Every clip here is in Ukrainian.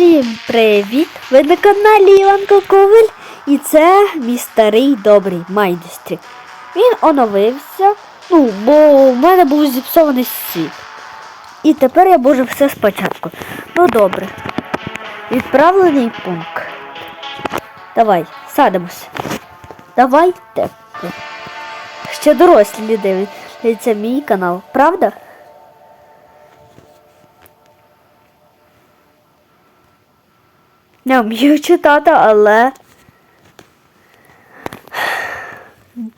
Всім привіт! Ви на каналі Іванко Коваль і це мій старий добрий майдестрі. Він оновився, ну, бо в мене був зіпсований світ. І тепер я можу все спочатку. Ну добре. Відправлений пункт. Давай, садимось. Давайте. Ще дорослі дивляться мій канал, правда? Не вмію читати, але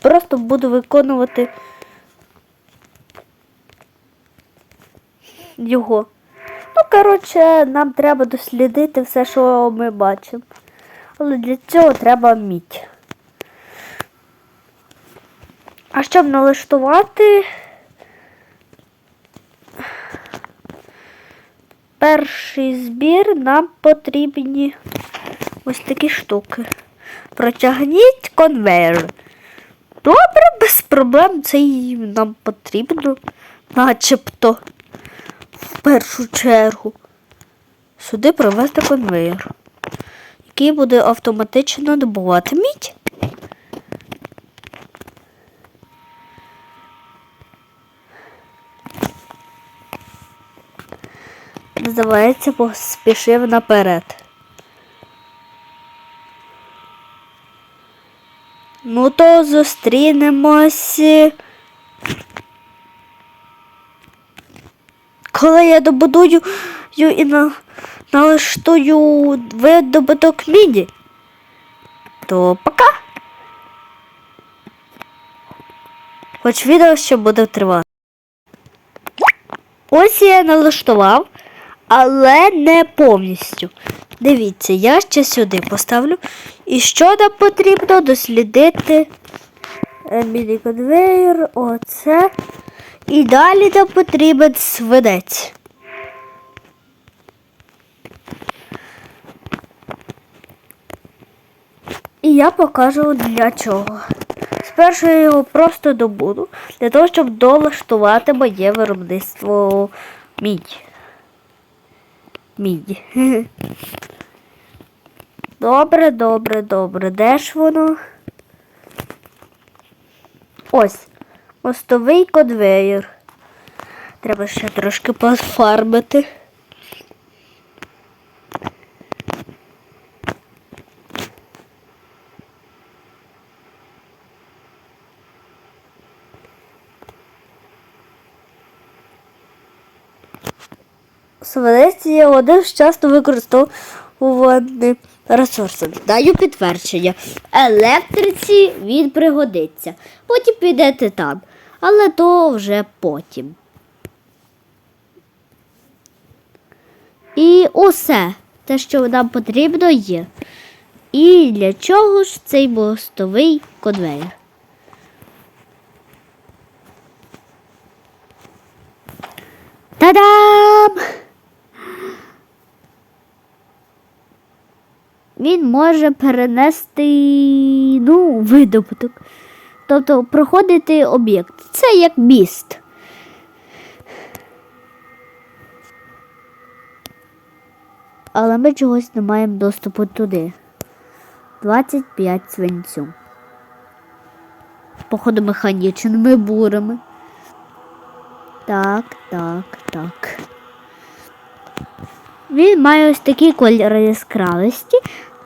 просто буду виконувати його. Ну, коротше, нам треба дослідити все, що ми бачимо. Але для цього треба мідь. А щоб налаштувати перший збір нам потрібні ось такі штуки. Протягніть конвейер. Добре, без проблем це і нам потрібно, начебто, в першу чергу. Сюди провести конвейер, який буде автоматично добувати мідь. Називається поспішив наперед. Ну то зустрінемось. Коли я добудую і на, налаштую видобуток міді, то пока. Хоч відео ще буде тривати. Ось я налаштував, але не повністю. Дивіться, я ще сюди поставлю. І що нам потрібно дослідити е, міні-конвейер, оце. І далі нам потрібен свинець. І я покажу для чого. Спершу я його просто добуду, для того, щоб долаштувати моє виробництво мідь. Мідь. Добре, добре, добре. Де ж воно? Ось. Мостовий конвейер. Треба ще трошки пофарбити. Свинець є один часто використовуваний ресурсом. Даю підтвердження. Електриці він пригодиться. Потім підете там. Але то вже потім. І усе те, що нам потрібно, є. І для чого ж цей мостовий конвейер? Та-дам! Він може перенести ну, видобуток. Тобто проходити об'єкт. Це як міст. Але ми чогось не маємо доступу туди. 25 свинцю. Походу механічними бурами. Так, так, так. Він має ось такі кольори яскравості.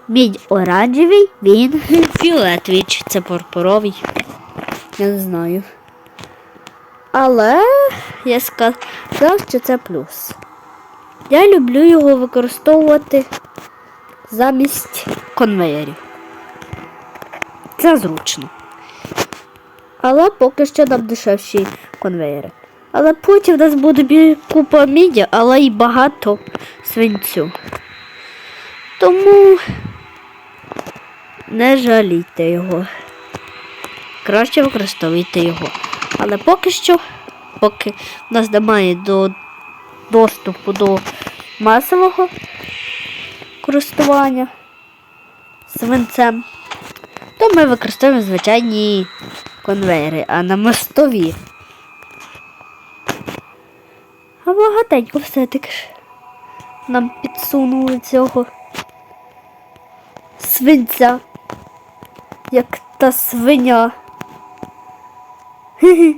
Мідь оранжевий, він фіолетовий, чи це пурпуровий. Я не знаю. Але я сказав, що це плюс. Я люблю його використовувати замість конвеєрів. Це зручно. Але поки що нам дешевші конвеєри. Але потім в нас буде купа міді, але й багато свинцю. Тому не жалійте його. Краще використовуйте його. Але поки що, поки в нас немає до доступу до масового користування свинцем, то ми використовуємо звичайні конвейери, а на мостові. А багатенько все-таки ж. нам підсунули цього свинця, як та свиня. Хе-хе.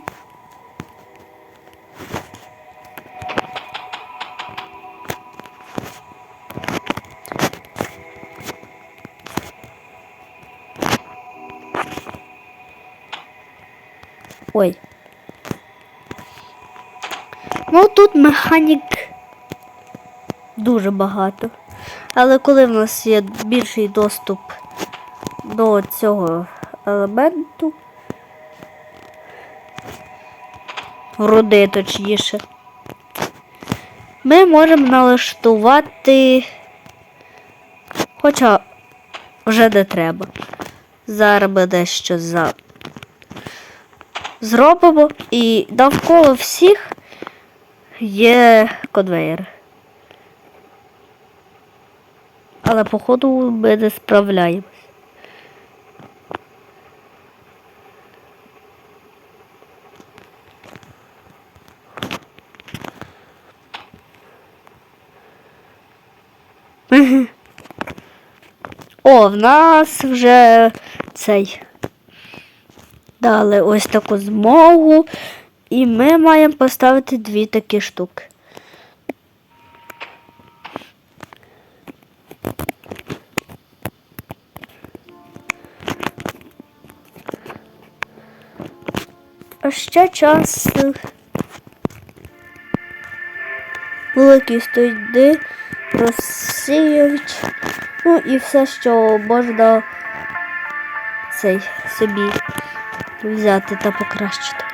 Ой. Ну тут механік дуже багато. Але коли в нас є більший доступ до цього елементу, руди точніше, ми можемо налаштувати, хоча вже не треба. Зараз ми дещо за зробимо і навколо всіх є конвейер. Але походу ми не справляємось. О, в нас вже цей дали ось таку змогу, і ми маємо поставити дві такі штуки. А ще час великий стоїть розсіюють. Ну і все, що можна цей собі взяти та покращити.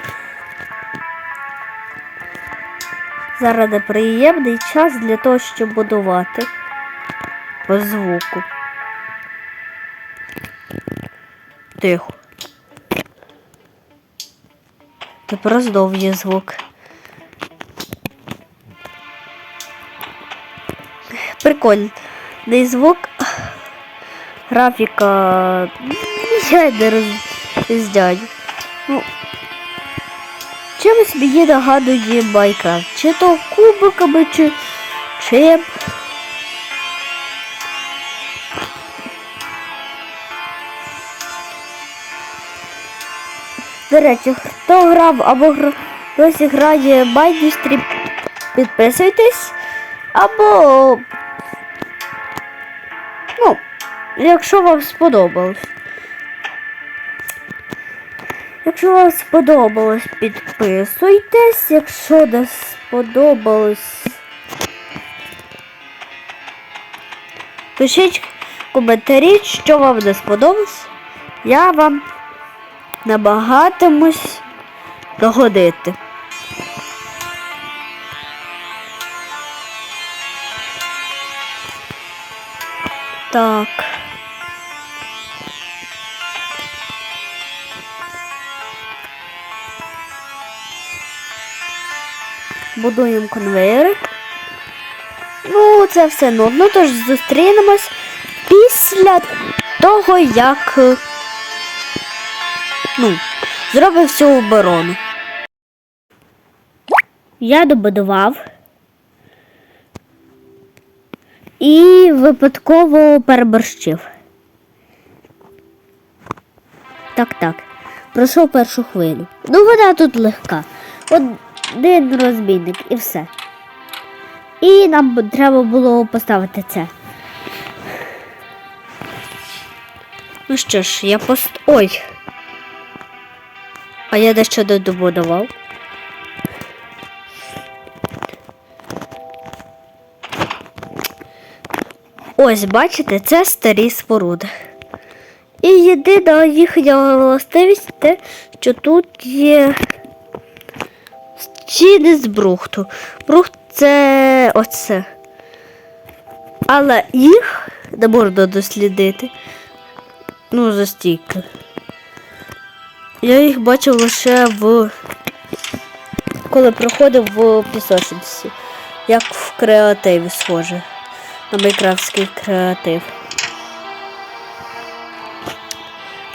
Зараз неприємний час для того, щоб будувати по звуку. Тихо. Тепер знов є звук. Прикольний звук. Графіка. Я не роздяю. Ну, чимось мені нагадує Майнкрафт. Чи то кубиками, чи чим. До речі, хто грав або досі грає Майністрі, підписуйтесь. Або, якщо вам сподобалось. Якщо вам сподобалось, підписуйтесь. Якщо не сподобалось, пишіть коментарі, що вам не сподобалось. Я вам намагатимусь догодити. Так. Будуємо конвейери. Ну, це все нудно, тож зустрінемось після того, як е, ну, зробив всю оборону. Я добудував і випадково переборщив. Так, так. Пройшов першу хвилю. Ну, вона тут легка. Один розбійник і все. І нам треба було поставити це. Ну що ж, я пост. Ой. А я дещо не добудував. Ось, бачите, це старі споруди. І єдина їхня властивість те, що тут є стіни з брухту. Брухт це оце. Але їх не можна дослідити. Ну, за стільки. Я їх бачив лише в коли проходив в пісочниці. Як в креативі схоже. На майкрафтський креатив.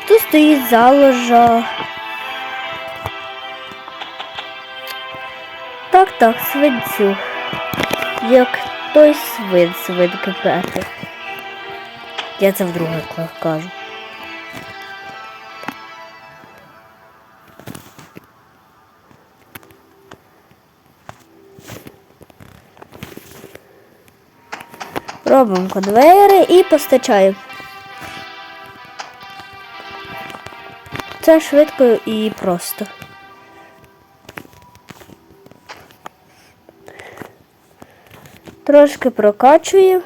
Тут стоїть заложа. Так, свинцю. Як той свин свинки Петр. Я це вдруге кажу. Робимо конвейери і постачаємо. Це швидко і просто. Трошки прокачуємо.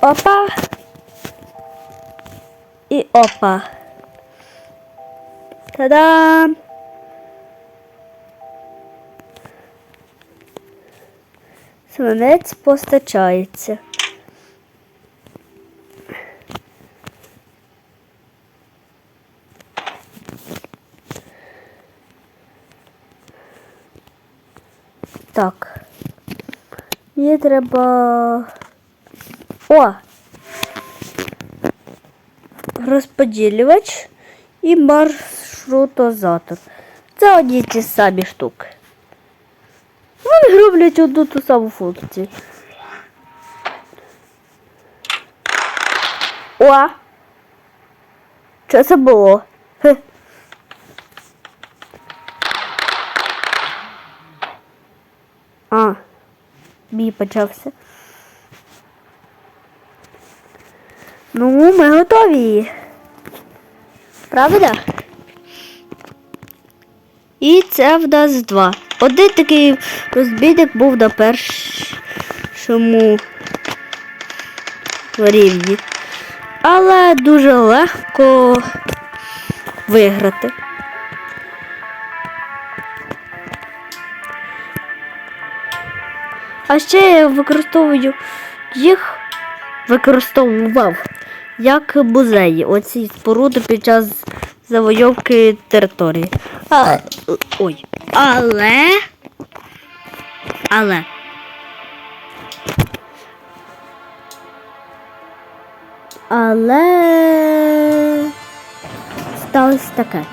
Опа. І опа. Та-дам! Свинець постачається. Так. Мені треба. О! Розподілювач і маршрутозатор. Це одні ті самі штуки. Роблять одну ту саму функцію. О! Що це було? Хе. А, бій почався. Ну, ми готові. Правда? І це в нас два. Один такий розбійник був на першому рівні. Але дуже легко виграти. А ще я використовую їх, використовував як музеї. Оці споруди під час завойовки території. А, ой. Але. Але. Але. Сталося таке.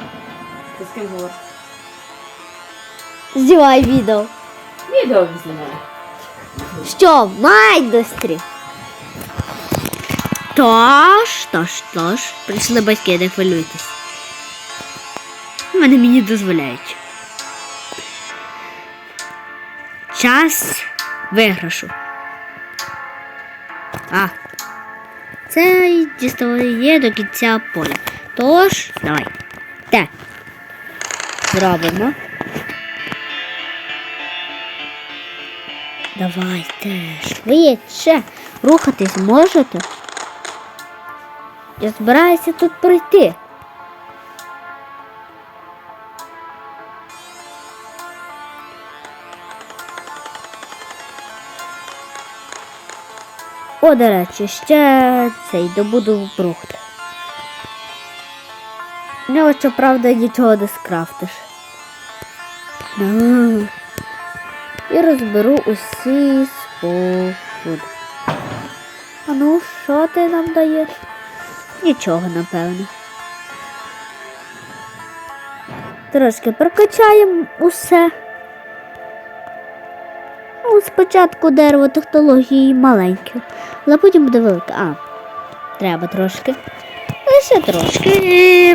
Ти з ким говориш? Знімай відео. Відео знімаю. Що, в майндустрі? Тож, тож, тож, прийшли батьки, не хвилюйтесь. Вони мені дозволяють. Час виграшу. А. Це дістає до кінця поля. Тож, давай. Так. Зробимо. Давайте швидше. Рухатись можете? Я збираюся тут пройти. О, до речі, ще цей добуду брухт. Нього, щоправда, нічого не скрафтиш. Ну. І розберу усі споруди. А ну, що ти нам даєш? Нічого, напевно. Трошки прокачаємо усе. Ну, спочатку дерево технології маленьке, але потім буде велике. А, треба трошки. Лише трошки.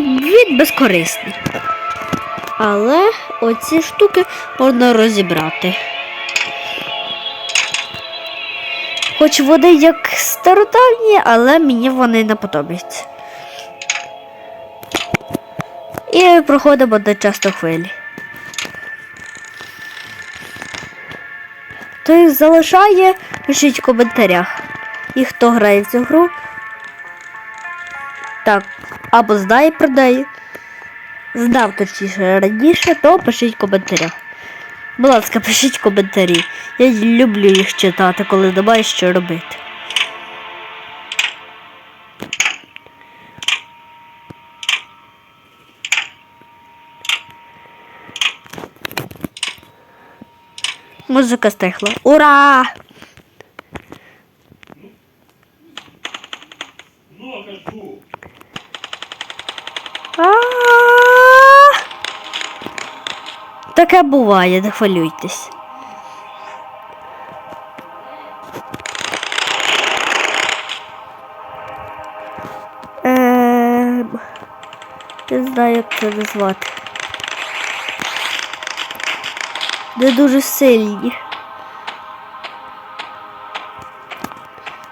Він безкорисний. Але оці штуки можна розібрати. Хоч вони як стародавні, але мені вони не подобаються. І проходимо до часто хвилі. Хто їх залишає, пишіть в коментарях. І хто грає в цю гру. Так, або знає про неї. Знав точніше раніше, то пишіть в коментарях. Будь ласка, пишіть коментарі. Я люблю їх читати, коли немає що робити. Музика стихла. Ура! Таке буває, не хвилюйтесь. Ем, Не знаю, як це назвати. Не дуже сильні.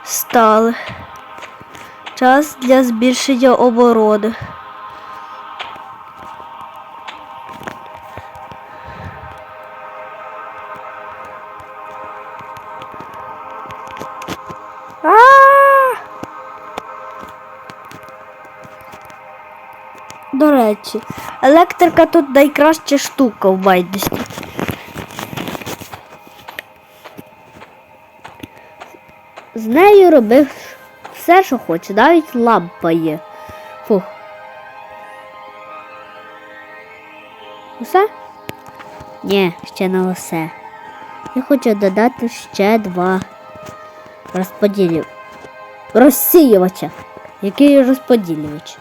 Стали. Час для збільшення оборони. Речі, електрика тут найкраща штука в майдусі. З нею робив все, що хоче, навіть лампа є. Фух. Усе? Ні, ще не усе. Я хочу додати ще два розподілів. Розсіювача. Який розподілювач?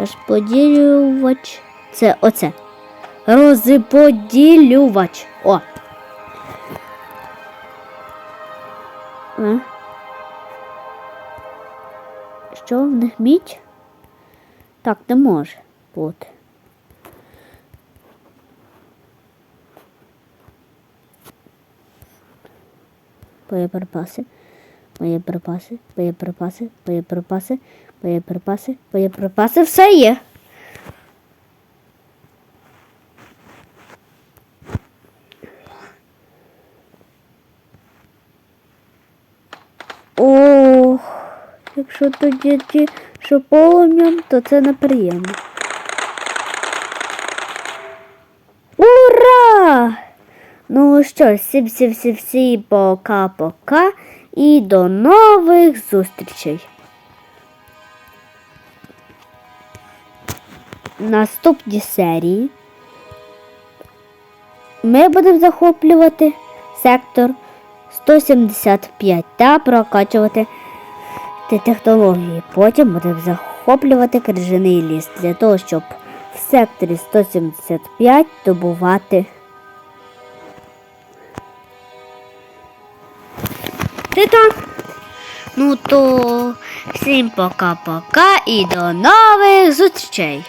Розподілювач. Це оце. Розподілювач. О. А? Що в них мідь? Так, не може бути. Боєприпаси. Боєприпаси, боєприпаси, боєприпаси, боєприпаси, боєприпаси, все є. Ох, якщо тоді ті, що полум'ям, то це неприємно. Ура! Ну що всім всім всім всім пока-пока і до нових зустрічей. Наступній серії ми будемо захоплювати сектор 175 та прокачувати ті технології. Потім будемо захоплювати крижаний ліс для того, щоб в секторі 175 добувати. Титан. Ну то всім пока-пока і до нових зустрічей.